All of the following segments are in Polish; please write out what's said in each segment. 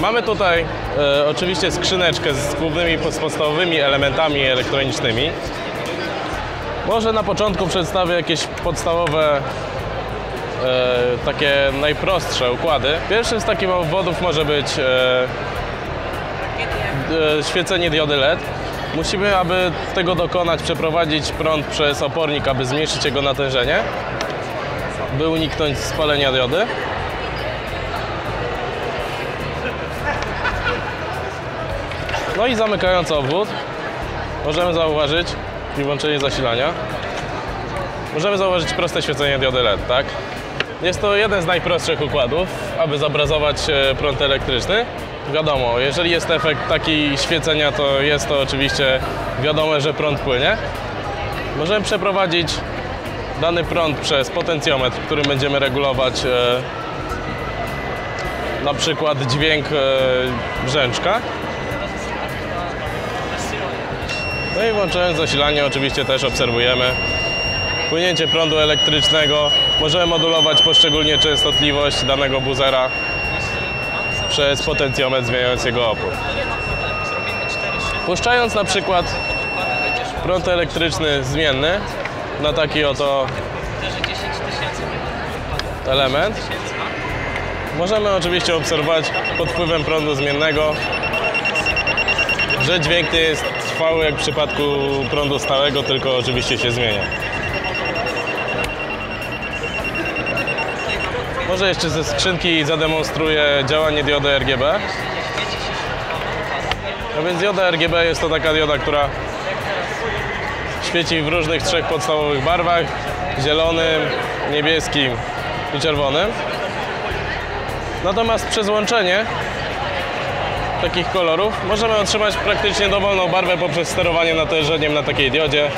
Mamy tutaj e, oczywiście skrzyneczkę z głównymi podstawowymi elementami elektronicznymi. Może na początku przedstawię jakieś podstawowe, e, takie najprostsze układy. Pierwszym z takich obwodów może być e, e, świecenie diody LED. Musimy, aby tego dokonać, przeprowadzić prąd przez opornik, aby zmniejszyć jego natężenie, by uniknąć spalenia diody. No i zamykając obwód, możemy zauważyć i włączenie zasilania. Możemy zauważyć proste świecenie diody LED, tak? Jest to jeden z najprostszych układów, aby zobrazować e, prąd elektryczny. Wiadomo, jeżeli jest efekt taki świecenia, to jest to oczywiście wiadome, że prąd płynie. Możemy przeprowadzić dany prąd przez potencjometr, którym będziemy regulować e, na przykład dźwięk e, brzęczka. No i włączając zasilanie oczywiście też obserwujemy płynięcie prądu elektrycznego. Możemy modulować poszczególnie częstotliwość danego buzera przez potencjometr zmieniając jego opór. Puszczając na przykład prąd elektryczny zmienny na taki oto element, możemy oczywiście obserwować pod wpływem prądu zmiennego, że dźwięk jest trwały jak w przypadku prądu stałego, tylko oczywiście się zmienia. Może jeszcze ze skrzynki zademonstruję działanie diody RGB. A więc dioda RGB jest to taka dioda, która świeci w różnych trzech podstawowych barwach zielonym, niebieskim i czerwonym. Natomiast przez łączenie takich kolorów możemy otrzymać praktycznie dowolną barwę poprzez sterowanie natężeniem na takiej diodzie.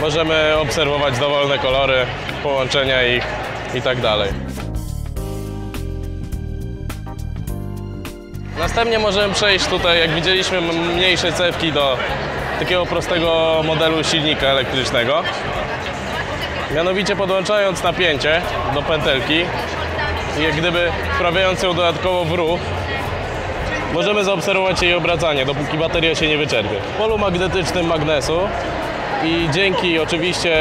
Możemy obserwować dowolne kolory, połączenia ich i tak dalej. Następnie możemy przejść tutaj, jak widzieliśmy, mniejsze cewki do takiego prostego modelu silnika elektrycznego. Mianowicie podłączając napięcie do pętelki jak gdyby wprawiając ją dodatkowo w ruch, możemy zaobserwować jej obracanie, dopóki bateria się nie wyczerpie. W polu magnetycznym magnesu i dzięki oczywiście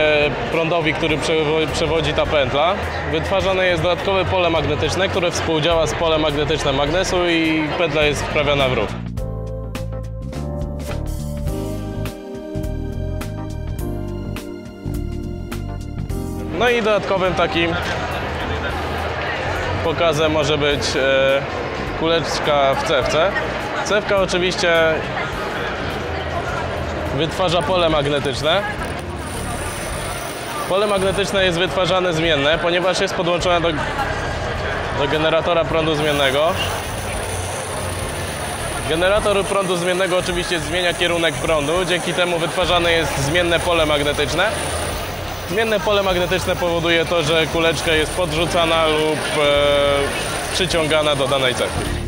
prądowi, który przewo- przewodzi ta pętla, wytwarzane jest dodatkowe pole magnetyczne, które współdziała z polem magnetycznym magnesu i pętla jest wprawiana w ruch. No i dodatkowym takim pokazem może być e, kuleczka w cewce. Cewka oczywiście wytwarza pole magnetyczne. Pole magnetyczne jest wytwarzane zmienne, ponieważ jest podłączone do, do generatora prądu zmiennego. Generator prądu zmiennego oczywiście zmienia kierunek prądu, dzięki temu wytwarzane jest zmienne pole magnetyczne. Zmienne pole magnetyczne powoduje to, że kuleczka jest podrzucana lub e, przyciągana do danej cechy.